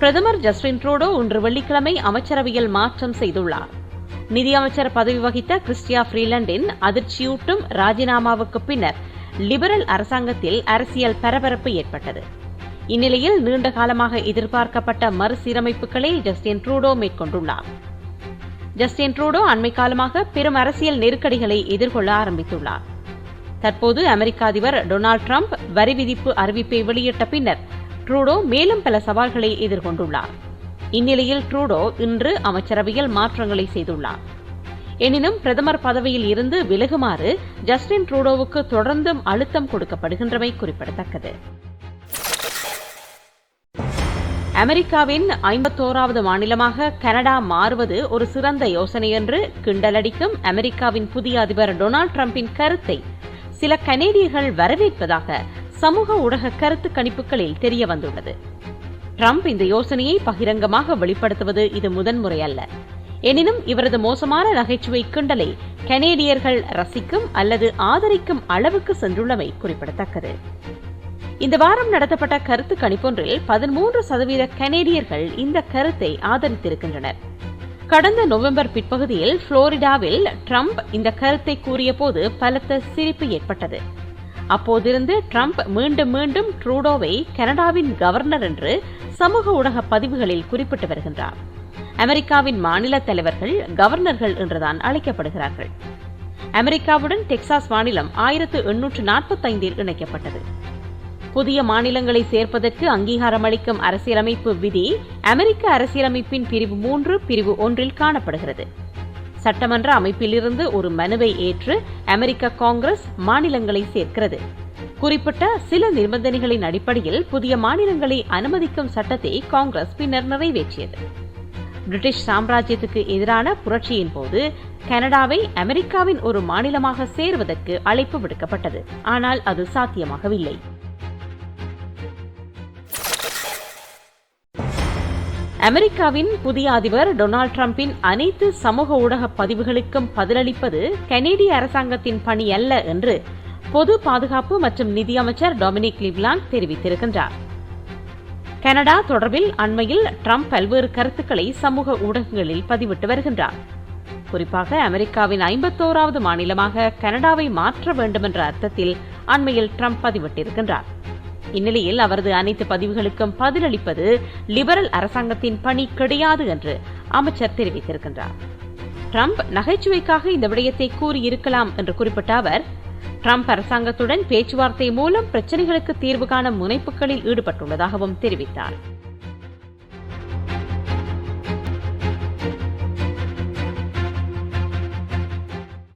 பிரதமர் Justin Trudeau இன்று வெள்ளிக்கிழமை அமைச்சரவையில் மாற்றம் செய்துள்ளார். நிதியமைச்சர் பதவி வகித்த கிறிஸ்டியா ஃப்ரீலண்டின் அதிர்ச்சியூட்டும் ராஜினாமாவுக்கு பின்னர் லிபரல் அரசாங்கத்தில் அரசியல் பரபரப்பு ஏற்பட்டது. இந்நிலையில் நீண்ட காலமாக எதிர்பார்க்கப்பட்ட மறுசீரமைப்புகளை ஜஸ்டின் ட்ரூடோ மேற்கொண்டுள்ளார். ஜஸ்டின் ட்ரூடோ அண்மை காலமாக பெரும் அரசியல் நெருக்கடிகளை எதிர்கொள்ள ஆரம்பித்துள்ளார். தற்போது அமெரிக்க அதிபர் டொனால்டு டிரம்ப் வரி விதிப்பு அறிவிப்பை வெளியிட்ட பின்னர் ட்ரூடோ மேலும் பல சவால்களை எதிர்கொண்டுள்ளார். இந்நிலையில் ட்ரூடோ இன்று அமைச்சரவையில் மாற்றங்களை செய்துள்ளார். எனினும் பிரதமர் பதவியில் இருந்து விலகுமாறு ஜஸ்டின் ட்ரூடோவுக்கு தொடர்ந்தும் அழுத்தம் கொடுக்கப்படுகின்றமை குறிப்பிடத்தக்கது. அமெரிக்காவின் ஐம்பத்தோராவது மாநிலமாக கனடா மாறுவது ஒரு சிறந்த யோசனை என்று கிண்டலடிக்கும் அமெரிக்காவின் புதிய அதிபர் டொனால்டு டிரம்பின் கருத்தை சில கனேடியர்கள் வரவேற்பதாக சமூக ஊடக கருத்து கணிப்புகளில் தெரிய வந்துள்ளது. ட்ரம்ப் இந்த யோசனையை பகிரங்கமாக வெளிப்படுத்துவது இது முதன்முறை அல்ல. எனினும் இவரது மோசமான நகைச்சுவை கிண்டலை கனேடியர்கள் ரசிக்கும் அல்லது ஆதரிக்கும் அளவுக்கு சென்றுள்ளமை குறிப்பிடத்தக்கது. இந்த வாரம் நடத்தப்பட்ட கருத்து கணிப்பொன்றில் பதிமூன்று சதவீத கனேடியர்கள் இந்த கருத்தை ஆதரித்திருக்கின்றனர். கடந்த நவம்பர் பிற்பகுதியில் புளோரிடாவில் ட்ரம்ப் இந்த கருத்தை கூறியபோது பலத்த சிரிப்பு ஏற்பட்டது. அப்போதிருந்து ட்ரம்ப் மீண்டும் மீண்டும் ட்ரூடோவை கனடாவின் கவர்னர் என்று சமூக ஊடக பதிவுகளில் குறிப்பிட்டு வருகின்றார். அமெரிக்காவின் மாநில தலைவர்கள் கவர்னர்கள் என்றுதான் அழைக்கப்படுகிறார்கள். அமெரிக்காவுடன் டெக்சாஸ் மாநிலம் ஆயிரத்து எண்ணூற்று நாற்பத்தைந்தில் இணைக்கப்பட்டது. புதிய மாநிலங்களை சேர்ப்பதற்கு அங்கீகாரம் அளிக்கும் அரசியலமைப்பு விதி அமெரிக்க அரசியலமைப்பின் பிரிவு மூன்று பிரிவு ஒன்றில் காணப்படுகிறது. சட்டமன்ற அமைப்பிலிருந்து ஒரு மனுவை ஏற்று அமெரிக்க காங்கிரஸ் மாநிலங்களை சேர்க்கிறது. குறிப்பிட்ட சில நிபந்தனைகளின் அடிப்படையில் புதிய மாநிலங்களை அனுமதிக்கும் சட்டத்தை காங்கிரஸ் பின்னர் நிறைவேற்றியது. பிரிட்டிஷ் சாம்ராஜ்யத்துக்கு எதிரான புரட்சியின் போது கனடாவை அமெரிக்காவின் ஒரு மாநிலமாக சேர்வதற்கு அழைப்பு விடுக்கப்பட்டது. ஆனால் அது சாத்தியமாகவில்லை. அமெரிக்காவின் புதிய அதிபர் டொனால்ட் டிரம்பின் அனைத்து சமூக ஊடக பதிவுகளுக்கும் பதிலளிப்பது கனேடிய அரசாங்கத்தின் பணி அல்ல என்று பொது பாதுகாப்பு மற்றும் நிதியமைச்சர் டொமினிக் லிவ்லாங் தெரிவித்திருக்கின்றார். கனடா தொடர்பில் அண்மையில் ட்ரம்ப் பல்வேறு கருத்துக்களை சமூக ஊடகங்களில் பதிவிட்டு வருகின்றார். குறிப்பாக அமெரிக்காவின் ஐம்பத்தோராவது மாநிலமாக கனடாவை மாற்ற வேண்டும் என்ற அர்த்தத்தில் அண்மையில் ட்ரம்ப் பதிவிட்டிருக்கின்றார். இந்நிலையில் அவரது அனைத்து பதிவுகளுக்கும் பதிலளிப்பது லிபரல் அரசாங்கத்தின் பணி கிடையாது என்று அமைச்சர் தெரிவித்திருக்கின்றார். ட்ரம்ப் நகைச்சுவைக்காக இந்த விடயத்தை கூறியிருக்கலாம் என்று குறிப்பிட்ட அவர் ட்ரம்ப் அரசாங்கத்துடன் பேச்சுவார்த்தை மூலம் பிரச்சினைகளுக்கு தீர்வு காண முனைப்புகளில் ஈடுபட்டுள்ளதாகவும் தெரிவித்தார்.